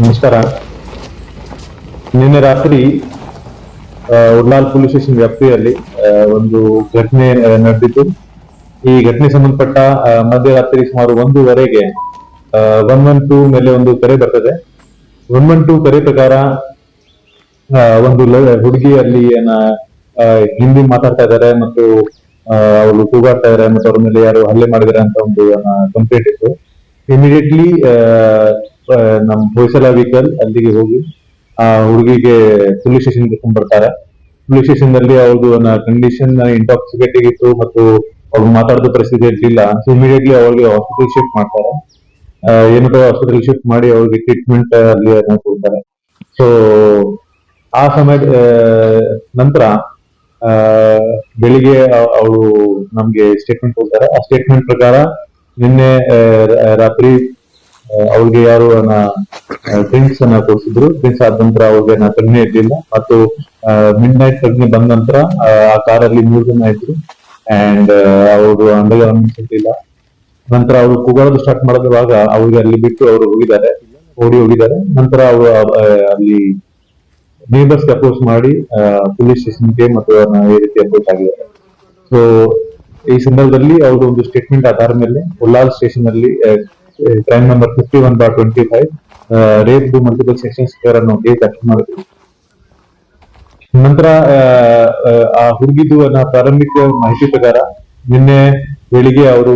ನಮಸ್ಕಾರ. ನಿನ್ನೆ ರಾತ್ರಿ ಉಡ್ಲಾಲ್ ಪೊಲೀಸ್ ಸ್ಟೇಷನ್ ವ್ಯಾಪ್ತಿಯಲ್ಲಿ ಒಂದು ಘಟನೆ ನಡೆದಿತ್ತು. ಈ ಘಟನೆ ಸಂಬಂಧಪಟ್ಟ ಮಧ್ಯರಾತ್ರಿ ಸುಮಾರು ಒಂದೂವರೆಗೆ ಒನ್ ಒನ್ ಟೂ ಮೇಲೆ ಒಂದು ಕರೆ ಬರ್ತದೆ. ಒನ್ ಒನ್ ಟೂ ಕರೆ ಪ್ರಕಾರ ಒಂದು ಹುಡುಗಿ ಅಲ್ಲಿ ಏನ ಹಿಂದಿ ಮಾತಾಡ್ತಾ ಇದ್ದಾರೆ ಮತ್ತು ಅವರು ಕೂಗಾಡ್ತಾ ಇದ್ದಾರೆ ಮತ್ತು ಅವ್ರ ಮೇಲೆ ಯಾರು ಹಲ್ಲೆ ಮಾಡಿದಾರೆ ಅಂತ ಒಂದು ಕಂಪ್ಲೇಂಟ್ ಇತ್ತು. ಇಮಿಡಿಯೇಟ್ಲಿ ನಮ್ ಹೊಯ್ಸಲ ವೀಕಲ್ ಅಲ್ಲಿಗೆ ಹೋಗಿ, ಆ ಹುಡುಗಿಗೆ ಪೊಲೀಸ್ ಸ್ಟೇಷನ್ ಕರ್ಕೊಂಡ್ ಬರ್ತಾರೆ ಪೊಲೀಸ್ ಸ್ಟೇಷನ್ನಲ್ಲಿ ಅವ್ರದ್ದು ಕಂಡೀಷನ್ ಇಂಟಾಕ್ಸಿಕೇಟಿಂಗ್ ಇತ್ತು ಮತ್ತು ಅವ್ರು ಮಾತಾಡೋ ಪರಿಸ್ಥಿತಿ ಇರ್ಲಿಲ್ಲ ಸೊ ಇಮಿಡಿಯೇಟ್ಲಿ ಅವ್ರಿಗೆ ಹಾಸ್ಪಿಟಲ್ ಶಿಫ್ಟ್ ಮಾಡ್ತಾರೆ. ಏನೋ ಹಾಸ್ಪಿಟಲ್ ಶಿಫ್ಟ್ ಮಾಡಿ ಅವ್ರಿಗೆ ಟ್ರೀಟ್ಮೆಂಟ್ ಅಲ್ಲಿ ಕೊಡ್ತಾರೆ ಸೊ ಆ ಸಮಯ ನಂತರ ಬೆಳಿಗ್ಗೆ ಅವರು ನಮ್ಗೆ ಸ್ಟೇಟ್ಮೆಂಟ್ ಕೊಡ್ತಾರೆ. ಆ ಸ್ಟೇಟ್ಮೆಂಟ್ ಪ್ರಕಾರ ನಿನ್ನೆ ರಾತ್ರಿ ಅವ್ರಿಗೆ ಯಾರು ಡ್ರಿಂಕ್ಸ್ ಅನ್ನ ಕೊಡಿಸಿದ್ರು. ಡ್ರಿಂಕ್ಸ್ ಆದ ನಂತರ ಅವ್ರಿಗೆ ನಾ ಪ್ರಜ್ಞೆ ಇರ್ಲಿಲ್ಲ. ಮತ್ತು ಮಿಡ್ ನೈಟ್ ಪ್ರಜ್ಞೆ ಬಂದ ನಂತರ ಆ, ಕಾರಲ್ಲಿ ಮೂರು ಜನ ಇದ್ರು. ಅಂಡ್ ಅವರು ಅಂದಾಗ ಇರ್ಲಿಲ್ಲ ನಂತರ ಅವರು ಕೂಗಾಡೋದು ಸ್ಟಾರ್ಟ್ ಮಾಡಿದ್ರಾಗ ಅವ್ರಿಗೆ ಅಲ್ಲಿ ಬಿಟ್ಟು ಅವರು ಹೋಗಿದ್ದಾರೆ. ಓಡಿ ಹೋಗಿದ್ದಾರೆ. ನಂತರ ಅವರು ಅಲ್ಲಿ ನೇಬರ್ಸ್ ಅಪ್ರೋಚ್ ಮಾಡಿ ಪೊಲೀಸ್ ಸ್ಟೇಷನ್ಗೆ ಮತ್ತು ಈ ರೀತಿ ಅಪ್ರೋಚ್ ಆಗಿದ್ದಾರೆ. ಸೊ ಈ ಸಂದರ್ಭದಲ್ಲಿ ಅವರು ಒಂದು ಸ್ಟೇಟ್ಮೆಂಟ್ ಆಧಾರ ಮೇಲೆ ಉಲ್ಲಾಲ್ ಸ್ಟೇಷನ್ ಅಲ್ಲಿ crime number fifty one bar twenty five rape multiple sections ಅನ್ನೋ ಮಾಡಿದ್ರು ನಂತರ ಆ, ಹುಡುಗಿದು ಪ್ರಾರಂಭಿಕ ಮಾಹಿತಿ ಪ್ರಕಾರ ನಿನ್ನೆ ಬೆಳಿಗ್ಗೆ ಅವರು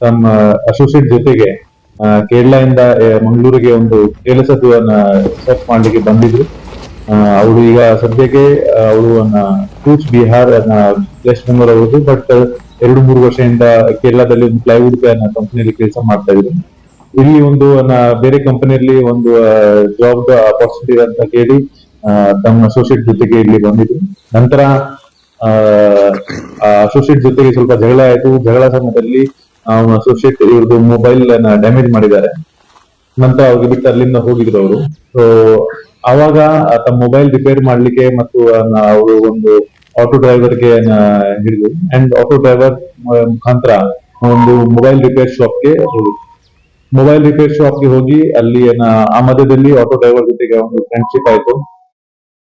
ತಮ್ಮ ಅಸೋಸಿಯೇಟ್ ಜೊತೆಗೆ ಕೇರಳ ಕೇರಳದಿಂದ ಮಂಗಳೂರಿಗೆ ಒಂದು ಕೆಲಸದ ಸರ್ಚ್ ಮಾಡ್ಲಿಕ್ಕೆ ಬಂದಿದ್ರು. ಅವರು ಈಗ ಸದ್ಯಕ್ಕೆ ಅವಳು ಕೂಚ್ ಬಿಹಾರ್ ವೆಸ್ಟ್ ಬೆಂಗಾಲ್ ಅವರು ಬಟ್ ಎರಡು ಮೂರು ವರ್ಷದಿಂದ ಕೇರಳದಲ್ಲಿ ಒಂದು ಪ್ಲೈವುಡ್ ಕಂಪನಿಯಲ್ಲಿ ಕೆಲಸ ಮಾಡ್ತಾ ಇದ್ದೀನಿ ಇಲ್ಲಿ ಒಂದು ಬೇರೆ ಕಂಪನಿಯಲ್ಲಿ ಒಂದು ಜಾಬ್ ಅಪರ್ಚುನಿಟಿ ಅಂತ ಕೇಳಿ ತಮ್ಮ ಅಸೋಸಿಯೇಟ್ ಜೊತೆಗೆ ಇಲ್ಲಿ ಬಂದಿದ್ರು. ನಂತರ ಅಸೋಸಿಯೇಟ್ ಜೊತೆಗೆ ಸ್ವಲ್ಪ ಜಗಳ ಆಯಿತು. ಜಗಳ ಸಮಯದಲ್ಲಿ ಅಸೋಸಿಯೇಟ್ ಇವ್ರದ್ದು ಮೊಬೈಲ್ ಡ್ಯಾಮೇಜ್ ಮಾಡಿದ್ದಾರೆ. ನಂತರ ಅವ್ರಿಗೆ ಬಿಟ್ಟು ಅಲ್ಲಿಂದ ಹೋಗಿದ್ರು ಅವರು. ಸೊ ಅವಾಗ ತಮ್ಮ ಮೊಬೈಲ್ ರಿಪೇರ್ ಮಾಡ್ಲಿಕ್ಕೆ ಮತ್ತು ಅವರು ಒಂದು ಆಟೋ ಡ್ರೈವರ್ಗೆ ಹಿಡಿದು ಅಂಡ್ ಆಟೋ ಡ್ರೈವರ್ ಮುಖಾಂತರ ಒಂದು ಮೊಬೈಲ್ ರಿಪೇರ್ ಶಾಪ್ಗೆ ಹೋಗುತ್ತೆ ಮೊಬೈಲ್ ರಿಪೇರ್ ಶಾಪ್ಗೆ ಹೋಗಿ, ಅಲ್ಲಿ ಆ ಮಧ್ಯದಲ್ಲಿ ಆಟೋ ಡ್ರೈವರ್ ಜೊತೆಗೆ ಒಂದು ಫ್ರೆಂಡ್ಶಿಪ್ ಆಯ್ತು.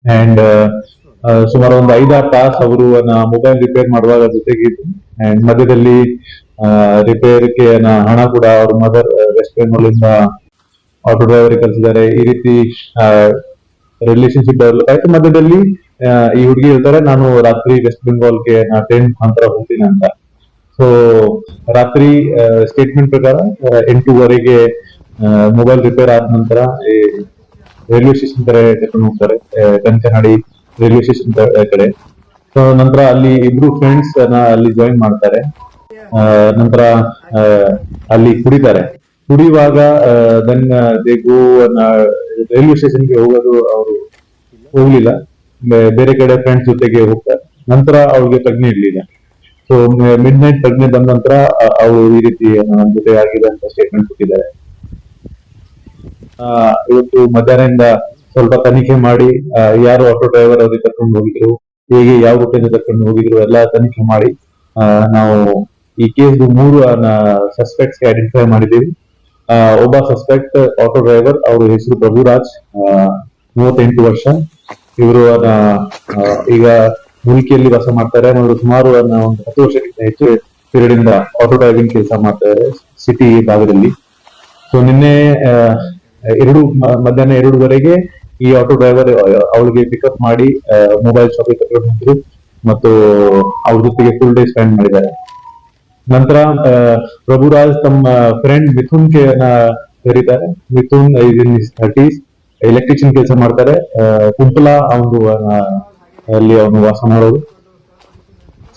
ಅಂಡ್ ಸುಮಾರು ಒಂದು ಐದಾರು ತಾಸು ಅವರು ಮೊಬೈಲ್ ರಿಪೇರ್ ಮಾಡುವಾಗ ಜೊತೆಗೆ ಅಂಡ್ ಮಧ್ಯದಲ್ಲಿ ರಿಪೇರ್ಗೆ ಹಣ ಕೂಡ ಅವ್ರ ಮದರ್ ವೆಸ್ಟ್ ಬೆಂಗಾಲ್ ಇಂದ ಆಟೋ ಡ್ರೈವರ್ ಕಲಿಸಿದ್ದಾರೆ ಈ ರೀತಿ ರಿಲೇಶನ್ಶಿಪ್ ಡೆವಲಪ್ ಆಯ್ತು. ಮಧ್ಯದಲ್ಲಿ ಈ ಹುಡುಗಿ ಹೇಳ್ತಾರೆ, ನಾನು ರಾತ್ರಿ ವೆಸ್ಟ್ ಬೆಂಗಾಲ್ಗೆ ನಾ ಟ್ರೈನ್ ಮುಖಾಂತರ ಹೋಗ್ತೀನಿ ಅಂತ. ಸೊ ರಾತ್ರಿ ಸ್ಟೇಟ್ಮೆಂಟ್ ಪ್ರಕಾರ ಎಂಟೂವರೆಗೆ ಮೊಬೈಲ್ ರಿಪೇರ್ ಆದ ನಂತರ, ಈ ರೈಲ್ವೆ ಸ್ಟೇಷನ್ ಕಡೆ ಕರ್ಕೊಂಡು ಹೋಗ್ತಾರೆ ಕಂಚನಾಡಿ ರೈಲ್ವೆ ಸ್ಟೇಷನ್ ಕಡೆ. ಸೊ ನಂತರ ಅಲ್ಲಿ ಇಬ್ರು ಫ್ರೆಂಡ್ಸ್ ಅಲ್ಲಿ ಜಾಯಿನ್ ಮಾಡ್ತಾರೆ. ನಂತರ ಅಲ್ಲಿ ಕುಡಿತಾರೆ. ಕುಡಿಯುವಾಗ ದೆನ್ ಗೋ ರೈಲ್ವೆ ಸ್ಟೇಷನ್ಗೆ ಹೋಗೋದು ಅವರು ಹೋಗ್ಲಿಲ್ಲ. ಬೇರೆ ಕಡೆ ಫ್ರೆಂಡ್ಸ್ ಜೊತೆಗೆ ಹೋಗ್ತಾರೆ ನಂತರ ಅವ್ರಿಗೆ ಪ್ರಜ್ಞೆ ಇರ್ಲಿಲ್ಲ. ಸೊ ಮಿಡ್ ನೈಟ್ ಪ್ರಜ್ಞೆ ಬಂದ ನಂತರ ಅವರು ಈ ರೀತಿ ನನ್ನ ಜೊತೆ ಆಗಿದೆ ಅಂತ ಸ್ಟೇಟ್ಮೆಂಟ್ ಕೊಟ್ಟಿದ್ದಾರೆ ಇವತ್ತು ಮಧ್ಯಾಹ್ನದಿಂದ ಸ್ವಲ್ಪ ತನಿಖೆ ಮಾಡಿ ಯಾರು ಆಟೋ ಡ್ರೈವರ್ ಅವ್ರಿಗೆ ಕರ್ಕೊಂಡು ಹೋಗಿದ್ರು, ಹೇಗೆ ಯಾವ ರೂಟಿಂದ ಕರ್ಕೊಂಡು ಹೋಗಿದ್ರು, ಎಲ್ಲ ತನಿಖೆ ಮಾಡಿ ನಾವು ಈ ಕೇಸ್ ಮೂರು ಸಸ್ಪೆಕ್ಟ್ಸ್ ಐಡೆಂಟಿಫೈ ಮಾಡಿದ್ದೀವಿ. ಒಬ್ಬ ಸಸ್ಪೆಕ್ಟ್ ಆಟೋ ಡ್ರೈವರ್ ಅವ್ರ ಹೆಸರು ಪ್ರಭುರಾಜ್ ಮೂವತ್ತೆಂಟು ವರ್ಷ. ಇವರು ಈಗ ಮುಲ್ಕಿಯಲ್ಲಿ ವಾಸ ಮಾಡ್ತಾರೆ ಅವರು ಸುಮಾರು ಒಂದು ಹತ್ತು ವರ್ಷಕ್ಕಿಂತ ಹೆಚ್ಚು ಪೀರಿಯಡ್ ಇಂದ ಆಟೋ ಡ್ರೈವಿಂಗ್ ಕೆಲಸ ಮಾಡ್ತಾರೆ ಸಿಟಿ ಭಾಗದಲ್ಲಿ. ಸೊ ನಿನ್ನೆ ಎರಡು ಮಧ್ಯಾಹ್ನ ಎರಡುವರೆಗೆ ಈ ಆಟೋ ಡ್ರೈವರ್ ಅವಳಿಗೆ ಪಿಕಪ್ ಮಾಡಿ ಮೊಬೈಲ್ ಶಾಪಿಗೆ ಕರ್ಕೊಂಡು ಹೋದ್ರು ಮತ್ತು ಅವ್ರ ಜೊತೆಗೆ ಫುಲ್ ಡೇ ಸ್ಪೆಂಡ್ ಮಾಡಿದ್ದಾರೆ. ನಂತರ ಪ್ರಭುರಾಜ್ ತಮ್ಮ ಫ್ರೆಂಡ್ ಮಿಥುನ್ ಕರೀತಾರೆ. Mithun is in thirties electrician ಕೆಲಸ ಮಾಡ್ತಾರೆ. ಆ, ಕುಂಪಲ ಅವನು ಅಲ್ಲಿ ಅವನು ವಾಸ ಮಾಡೋದು.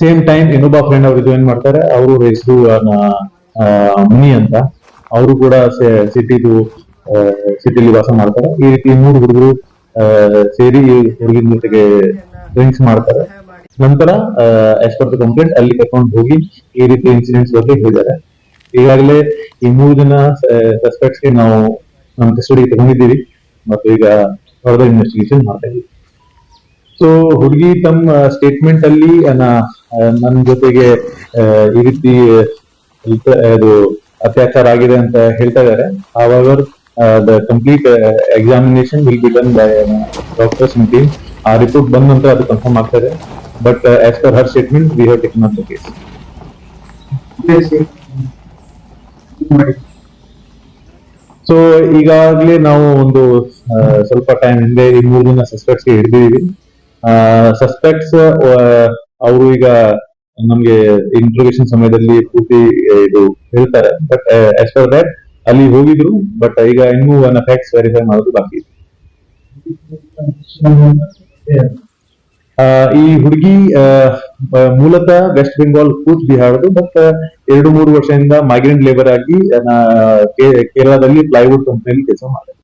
ಸೇಮ್ ಟೈಮ್ ಇನ್ನೊಬ್ಬ ಫ್ರೆಂಡ್ ಅವರು ಜಾಯಿನ್ ಮಾಡ್ತಾರೆ ಅವರು ಹೆಸರು ಮುನಿ ಅಂತ ಅವರು ಕೂಡ ಸಿಟಿದು ಸಿಟಿಲಿ ವಾಸ ಮಾಡ್ತಾರೆ. ಈ ರೀತಿ ಮೂರು ಹುಡುಗರು ಸೇರಿ ಹುಡುಗಿನ ಜೊತೆಗೆ ಡ್ರಿಂಕ್ಸ್ ಮಾಡ್ತಾರೆ. ನಂತರ ಆಸ್ ಪರ್ ದ ಕಂಪ್ಲೇಂಟ್ ಅಲ್ಲಿ ಕರ್ಕೊಂಡು ಹೋಗಿ ಈ ರೀತಿ ಇನ್ಸಿಡೆಂಟ್ಸ್ ಬಗ್ಗೆ ಹೇಳಿದ್ದಾರೆ. ಈಗಾಗಲೇ ಈ ಮೂರು ಜನ ಸಸ್ಪೆಕ್ಟ್ಸ್ ನಾವು ನಮ್ಮ ಕಸ್ಟಡಿಗೆ ತಗೊಂಡಿದ್ದೀವಿ. ಮತ್ತು ಈಗ ಫರ್ದರ್ ಇನ್ವೆಸ್ಟಿಗೇಷನ್ ಮಾಡ್ತಾ ಇದ್ದೀವಿ. ಸೊ ಹುಡುಗಿ ತಮ್ಮ ಸ್ಟೇಟ್ಮೆಂಟ್ ಅಲ್ಲಿ ನನ್ನ ಜೊತೆಗೆ ಈ ರೀತಿ ಅದು ಅತ್ಯಾಚಾರ ಆಗಿದೆ ಅಂತ ಹೇಳ್ತಾ ಇದ್ದಾರೆ. ಆವಾಗ the complete examination will be done by doctors in team ಆ ರಿಪೋರ್ಟ್ ಬಂದ ನಂತರ ಅದು ಕನ್ಫರ್ಮ್ ಆಗ್ತದೆ but as per her statement we have taken up the case so ಈಗಾಗಲೇ ನಾವು ಒಂದು ಸ್ವಲ್ಪ ಟೈಮ್ ಹಿಂದೆ ಈ ಮೂರು ಜನ ಸಸ್ಪೆಕ್ಟ್ಸ್ ಹಿಡಿದಿದ್ದೀವಿ. ಸಸ್ಪೆಕ್ಟ್ಸ್ ಅವರು ಈಗ ನಮ್ಗೆ ಇಂಟ್ರೋಗೇಷನ್ ಸಮಯದಲ್ಲಿ ಪೂರ್ತಿ ಇದು ಹೇಳ್ತಾರೆ. ಬಟ್ ಆಸ್ ಪರ್ ದಟ್ ಅಲ್ಲಿ ಹೋಗಿದ್ರು. ಬಟ್ ಈಗ ಇನ್ನೂ ಒನ್ ಫ್ಯಾಕ್ಟ್ಸ್ ವೆರಿಫೈ ಮಾಡೋದು ಬಾಕಿ ಇದೆ. ಆ, ಈ ಹುಡುಗಿ ಮೂಲತಃ ವೆಸ್ಟ್ ಬೆಂಗಾಲ್ ಕೂಚ್ ಬಿಹಾರದು ಬಟ್ ಎರಡು ಮೂರು ವರ್ಷದಿಂದ ಮೈಗ್ರೆಂಟ್ ಲೇಬರ್ ಆಗಿ ಕೇರಳದಲ್ಲಿ ಪ್ಲೈವುಡ್ ಕಂಪ್ನಿಯಲ್ಲಿ ಕೆಲಸ ಮಾಡಿದೆ.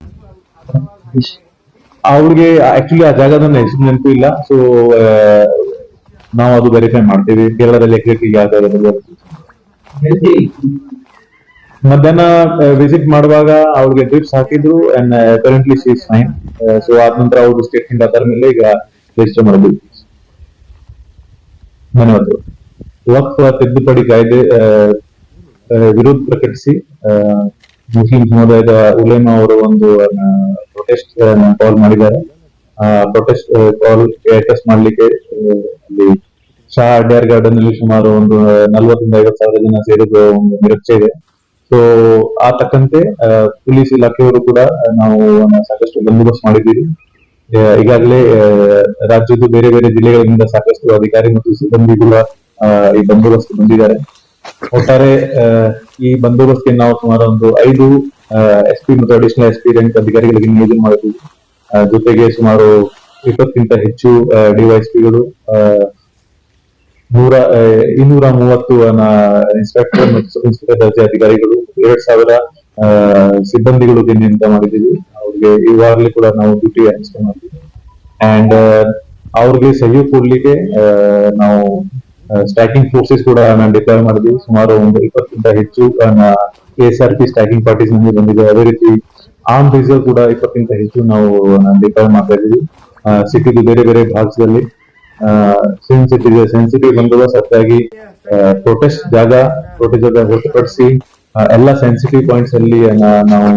ಅವ್ರಿಗೆ ಆಕ್ಚುಲಿ ಆ ಜಾಗದ ಹೆಸರು ನೆನಪು ಇಲ್ಲ. ಸೊ ನಾವು ಅದು ವೆರಿಫೈ ಮಾಡ್ತೀವಿ. ಕೇರಳದಲ್ಲಿ ಯಾವ ಜಾಗದಲ್ಲಿ. ಮಧ್ಯಾಹ್ನ ವಿಸಿಟ್ ಮಾಡುವಾಗ ಅವ್ರಿಗೆ ಡ್ರಿಪ್ಸ್ ಹಾಕಿದ್ರು and currently she fine so ಆದ ನಂತರ ಅವ್ರು ಸ್ಟೇಟ್ಮೆಂಟ್ ಆಧಾರ ಮೇಲೆ ಈಗ ರಿಜಿಸ್ಟರ್ ಮಾಡಿದ್ವಿ ಧನ್ಯವಾದಗಳು. ವಕ್ಫ್ ತಿದ್ದುಪಡಿ ಕಾಯ್ದೆ ವಿರೋಧ ಪ್ರಕಟಿಸಿ ಮುಸ್ಲಿಂ ಸಮುದಾಯದ ಉಲೇಮಾ ಅವರು ಒಂದು ಪ್ರೊಟೆಸ್ಟ್ ಕಾಲ್ ಮಾಡಿದ್ದಾರೆ. ಆ ಪ್ರೊಟೆಸ್ಟ್ ಕಾಲ್ ಅಡ್ರೆಸ್ ಮಾಡಲಿಕ್ಕೆ ಅಲ್ಲಿ ಶಾ ಅಡ್ಯಾರ್ ಗಾರ್ಡನ್ ಅಲ್ಲಿ ಸುಮಾರು ಒಂದು ನಲ್ವತ್ತರಿಂದ ಐವತ್ತು ಸಾವಿರ ಜನ ಸೇರಿದ ಒಂದು ನಿರೀಕ್ಷೆ ಇದೆ. ಸೊ ಆ ತಕ್ಕಂತೆ ಪೊಲೀಸ್ ಇಲಾಖೆಯವರು ಕೂಡ ನಾವು ಸಾಕಷ್ಟು ಬಂದೋಬಸ್ತ್ ಮಾಡಿದ್ದೀವಿ. ಈಗಾಗಲೇ ರಾಜ್ಯದ ಬೇರೆ ಬೇರೆ ಜಿಲ್ಲೆಗಳಿಂದ ಸಾಕಷ್ಟು ಅಧಿಕಾರಿ ಮತ್ತು ಸಿಬ್ಬಂದಿ ಕೂಡ ಈ ಬಂದೋಬಸ್ತ್ ಬಂದಿದ್ದಾರೆ. ಒಟ್ಟಾರೆ ಈ ಬಂದೋಬಸ್ತ್ಗೆ ನಾವು ಸುಮಾರು ಒಂದು ಐದು ಎಸ್ ಪಿ ಮತ್ತು ಅಡಿಷನಲ್ ಎಸ್ ಪಿ ರ್ಯಾಂಕ್ ಅಧಿಕಾರಿಗಳಿಗೆ ನಿಯೋಜನೆ ಮಾಡಿದ್ದೀವಿ. ಆ, ಜೊತೆಗೆ ಸುಮಾರು ಇಪ್ಪತ್ತಕ್ಕಿಂತ ಹೆಚ್ಚು ಡಿವೈಎಸ್ಪಿಗಳು ನೂರ ಇನ್ನೂರ ಮೂವತ್ತು ಇನ್ಸ್ಪೆಕ್ಟರ್ ಮತ್ತು ಸಬ್ ಇನ್ಸ್ಪೆಕ್ಟರ್ ದರ್ಜೆ ಅಧಿಕಾರಿಗಳು ಎರಡ್ ಸಾವಿರ ಸಿಬ್ಬಂದಿಗಳಿಗೆ ನೇಮಕ ಮಾಡಿದ್ದೀವಿ. ಅವ್ರಿಗೆ ಇವಾಗಲೇ ಕೂಡ ನಾವು ಡ್ಯೂಟಿ ಅನ್ಸ್ಕೊಂಡ್ ಮಾಡ್ತೀವಿ. ಅಂಡ್ ಅವ್ರಿಗೆ ಸಹಿ ಕೊಡ್ಲಿಕ್ಕೆ ನಾವು ಸ್ಟ್ಯಾಕಿಂಗ್ ಫೋರ್ಸಸ್ ಕೂಡ ಡಿಪ್ಲಾಯ್ ಮಾಡಿದ್ವಿ ಸುಮಾರು ಒಂದು ಇಪ್ಪತ್ತಕ್ಕಿಂತ ಹೆಚ್ಚು S R P stacking parties ನಮಗೆ ಬಂದಿದೆ. ಅದೇ ರೀತಿ ಆರ್ಮ್ ರಿಸರ್ವ್ ಕೂಡ ಇಪ್ಪತ್ತಕ್ಕಿಂತ ಹೆಚ್ಚು ನಾವು ಡಿಕ್ಲೇರ್ ಮಾಡ್ತಾ ಇದ್ದೀವಿ. ಸಿಟಿದು ಬೇರೆ ಬೇರೆ ಭಾಗದಲ್ಲಿ. ಸೆನ್ಸಿಟಿವ್ ಸೆನ್ಸಿಟಿವ್ ಬಂದಾಗ ಸತ್ತಾಗಿ ಪ್ರೊಟೆಸ್ಟ್ ಜಾಗ ಪ್ರೊಟೆಸ್ಟ್ ಜಾಗ ಹೊರತುಪಡಿಸಿ ಎಲ್ಲ ಸೆನ್ಸಿಟಿವ್ ಪಾಯಿಂಟ್ಸ್ ಅಲ್ಲಿ ನಾವು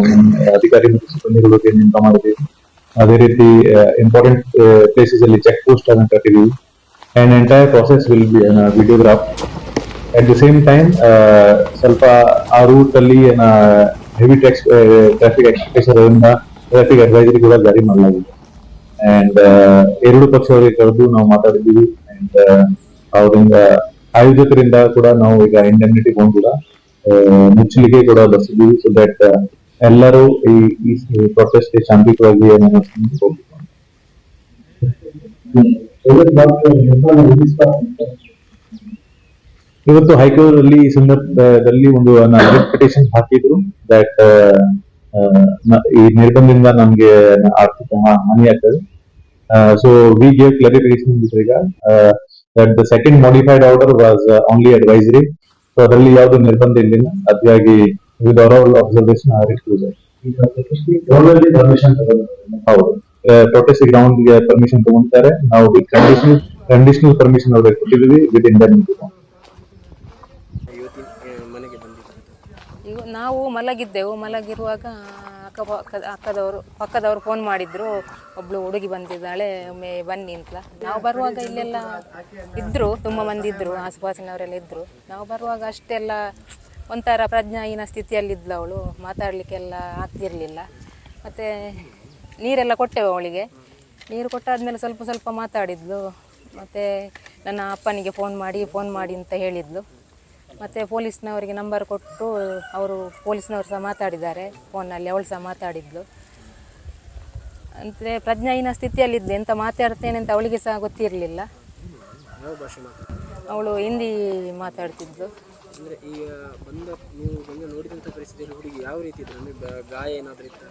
ಅಧಿಕಾರಿ ಮತ್ತು ಸಿಬ್ಬಂದಿಗಳಿಗೆ ನೇಮಕ ಮಾಡಿದ್ದೀವಿ ಅದೇ ರೀತಿ ಇಂಪಾರ್ಟೆಂಟ್ ಪ್ಲೇಸಸ್ ಅಲ್ಲಿ ಚೆಕ್ ಪೋಸ್ಟ್ ಅನ್ನು ಕಟ್ಟಿದ್ದೀವಿ. And entire process will be videograph at the same time ಸ್ವಲ್ಪ ಆ ರೂಟ್ ಅಲ್ಲಿ heavy tax traffic expectation traffic advisory ಕೂಡ ಜಾರಿ ಮಾಡಲಾಗಿದೆ. ಅಂಡ್ ಎರಡು ಪಕ್ಷವರಿಗೆ ಕರೆದು ನಾವು ಮಾತಾಡಿದ್ದೀವಿ. ಅಂಡ್ ಅವರಿಂದ ಆಯೋಜಕರಿಂದ ಕೂಡ ನಾವು ಈಗ ಇಂಡೆಮ್ನಿಟಿ ಆ, ಮುಚ್ಚಲಿಕ್ಕೆ ಕೂಡ ಬರ್ಸಿದ್ದೀವಿ ಸೊ ದಟ್ ಎಲ್ಲರೂ ಈ ಈ ಪ್ರೊಟೆಸ್ಟ್ ಶಾಂತಿಯುತವಾಗಿ ಇವತ್ತು ಹೈಕೋರ್ಟ್ ಅಲ್ಲಿ ಈ ಸಂದರ್ಭದಲ್ಲಿ ಒಂದು ಪಿಟಿಷನ್ ಹಾಕಿದ್ರು ದಟ್ ಈ ನಿರ್ಬಂಧದಿಂದ ನಮ್ಗೆ ಆರ್ಥಿಕ ಹಾನಿ ಆಗ್ತದೆ. So we gave clarification regard that the second modified order was only advisory so ಅದರಲ್ಲಿ ಯಾವುದೇ ನಿರ್ಬಂಧ ಇರಲಿಲ್ಲ ಅದಾಗಿ ವಿತ್ ಅವರ್ ಅಬ್ಸರ್ವೇಷನ್ ರಿಕ್ರೂಸರ್ ಹೌದು. ಪ್ರೊಟೆಸ್ಟ್ ಗ್ರೌಂಡ್ಗೆ ಪರ್ಮಿಷನ್ ತಗೊಂತಾರೆ ನಾವು ವಿತ್ ಕಂಡೀಷನಲ್ ಕಂಡೀಷನಲ್ ಪರ್ಮಿಷನ್ ಅವ್ರಿಗೆ ಕೊಟ್ಟಿದ್ದೀವಿ. ವಿತ್ ಈಗ ನಾವು ಮಲಗಿದ್ದೆವು. ಮಲಗಿರುವಾಗ ಅಕ್ಕಪಕ್ಕ ಅಕ್ಕದವರು ಪಕ್ಕದವರು ಫೋನ್ ಮಾಡಿದ್ರು. ಒಬ್ಳು ಹುಡುಗಿ ಬಂದಿದ್ದಾಳೆ, ಒಮ್ಮೆ ಬನ್ನಿ ಅಂತ. ನಾವು ಬರುವಾಗ ಇಲ್ಲೆಲ್ಲ ಇದ್ರು, ತುಂಬ ಮಂದಿ ಇದ್ರು, ಆಸುಪಾಸಿನವರೆಲ್ಲ ಇದ್ರು. ನಾವು ಬರುವಾಗ ಅಷ್ಟೆಲ್ಲ ಒಂಥರ ಪ್ರಜ್ಞಾಹೀನ ಸ್ಥಿತಿಯಲ್ಲಿದ್ಲು ಅವಳು. ಮಾತಾಡಲಿಕ್ಕೆಲ್ಲ ಆಗ್ತಿರ್ಲಿಲ್ಲ. ಮತ್ತು ನೀರೆಲ್ಲ ಕೊಟ್ಟೆವು ಅವಳಿಗೆ? ನೀರು ಕೊಟ್ಟಾದ್ಮೇಲೆ ಸ್ವಲ್ಪ ಸ್ವಲ್ಪ ಮಾತಾಡಿದ್ಲು. ಮತ್ತು ನನ್ನ ಅಪ್ಪನಿಗೆ ಫೋನ್ ಮಾಡಿ ಫೋನ್ ಮಾಡಿ ಅಂತ ಹೇಳಿದ್ಲು. ಮತ್ತು ಪೊಲೀಸ್ನವರಿಗೆ ನಂಬರ್ ಕೊಟ್ಟು ಅವರು ಪೊಲೀಸ್ನವರು ಸಹ ಮಾತಾಡಿದ್ದಾರೆ. ಫೋನಲ್ಲಿ ಅವಳು ಸಹ ಮಾತಾಡಿದ್ಲು. ಅಂದರೆ ಪ್ರಜ್ಞಾಹೀನ ಸ್ಥಿತಿಯಲ್ಲಿದ್ದೆ. ಎಂತ ಮಾತಾಡ್ತೇನೆ ಅಂತ ಅವಳಿಗೆ ಸಹ ಗೊತ್ತಿರಲಿಲ್ಲ. ಅವಳು ಹಿಂದಿ ಮಾತಾಡ್ತಿದ್ಲು. ಅಂದರೆ ಈಗ ಬಂದ ನೀವು ಬಂದು ನೋಡಿದಂಥ ಪರಿಸ್ಥಿತಿಯಲ್ಲಿ ಹುಡುಗಿ ಯಾವ ರೀತಿ ಅಂದರೆ ಗಾಯ ಏನಾದರೂ ಇತ್ತ?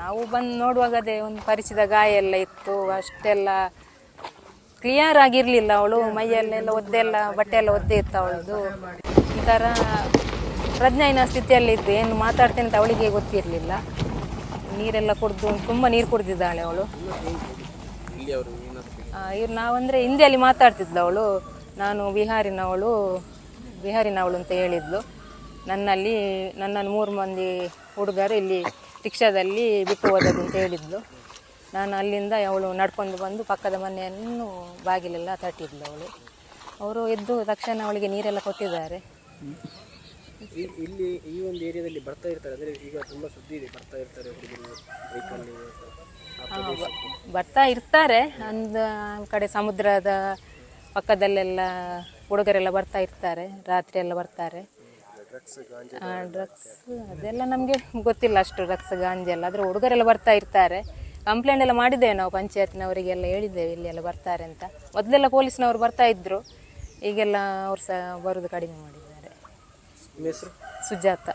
ನಾವು ಬಂದು ನೋಡುವಾಗ ಅದೇ ಒಂದು ಪರಿಚಿತ ಗಾಯ ಎಲ್ಲ ಇತ್ತು. ಅಷ್ಟೆಲ್ಲ ಕ್ಲಿಯರ್ ಆಗಿರಲಿಲ್ಲ ಅವಳು ಮೈಯಲ್ಲೆಲ್ಲ ಒದ್ದೆಲ್ಲ ಬಟ್ಟೆ ಎಲ್ಲ ಒದ್ದೆ ಇತ್ತು ಅವಳದು. ಒಂಥರ ಸ್ಥಿತಿಯಲ್ಲಿ ಸ್ಥಿತಿಯಲ್ಲಿದ್ದು. ಏನು ಮಾತಾಡ್ತೇನೆ ಅಂತ ಅವಳಿಗೆ ಗೊತ್ತಿರಲಿಲ್ಲ. ನೀರೆಲ್ಲ ಕುಡಿದು ತುಂಬ ನೀರು ಕುಡಿದಿದ್ದಾಳೆ ಅವಳು. ಇವ್ರು ನಾವಂದರೆ ಹಿಂದಿಯಲ್ಲಿ ಮಾತಾಡ್ತಿದ್ಲು ಅವಳು. ನಾನು ಬಿಹಾರಿನವಳು ಬಿಹಾರಿನವಳು ಅಂತ ಹೇಳಿದ್ಲು. ನನ್ನಲ್ಲಿ ನನ್ನನ್ನು ಮೂರು ಮಂದಿ ಹುಡುಗರು ಇಲ್ಲಿ ರಿಕ್ಷಾದಲ್ಲಿ ಬಿಟ್ಟು ಹೋದದ್ದು ಅಂತ ಹೇಳಿದ್ಲು. ನಾನು ಅಲ್ಲಿಂದ ಅವಳು ನಡ್ಕೊಂಡು ಬಂದು ಪಕ್ಕದ ಮನೆಯನ್ನು ಬಾಗಿಲೆಲ್ಲ ತಟ್ಟಿದ್ಲು ಅವಳು. ಅವರು ಎದ್ದು ತಕ್ಷಣ ಅವಳಿಗೆ ನೀರೆಲ್ಲ ಕೊಟ್ಟಿದ್ದಾರೆ. ಇಲ್ಲಿ ಈ ಒಂದು ಏರಿಯಾದಲ್ಲಿ ಬರ್ತಾ ಇರ್ತಾರೆ ಅಂದರೆ ಈಗ ತುಂಬ ಸುದ್ದಿ ಇದೆ ಬರ್ತಾ ಇರ್ತಾರೆ ಹುಡುಗರು ಬೈಕಲ್ಲಿ ಆ, ಬ- ಬರ್ತಾ ಇರ್ತಾರೆ ಅಂದ ಕಡೆ ಸಮುದ್ರದ ಪಕ್ಕದಲ್ಲೆಲ್ಲ ಹುಡುಗರೆಲ್ಲ ಬರ್ತಾ ಇರ್ತಾರೆ ರಾತ್ರಿ ಎಲ್ಲ ಬರ್ತಾರೆ. ಡ್ರಗ್ಸ್ ಅದೆಲ್ಲ ನಮಗೆ ಗೊತ್ತಿಲ್ಲ ಅಷ್ಟು ಡ್ರಗ್ಸ್ ಗಾಂಜಿ ಎಲ್ಲ. ಆದರೆ ಹುಡುಗರೆಲ್ಲ ಬರ್ತಾ ಇರ್ತಾರೆ. ಕಂಪ್ಲೇಂಟ್ ಎಲ್ಲ ಮಾಡಿದ್ದೇವೆ ನಾವು ಪಂಚಾಯತ್ನವರಿಗೆಲ್ಲ ಹೇಳಿದ್ದೇವೆ ಇಲ್ಲಿ ಎಲ್ಲ ಬರ್ತಾರೆ ಅಂತ. ಮೊದಲೆಲ್ಲ ಪೊಲೀಸ್ನವರು ಬರ್ತಾ ಇದ್ದರು ಈಗೆಲ್ಲ ಅವ್ರು ಸಹ ಬರೋದು ಕಡಿಮೆ ಮಾಡಿದ್ದಾರೆ. ಸುಜಾತ.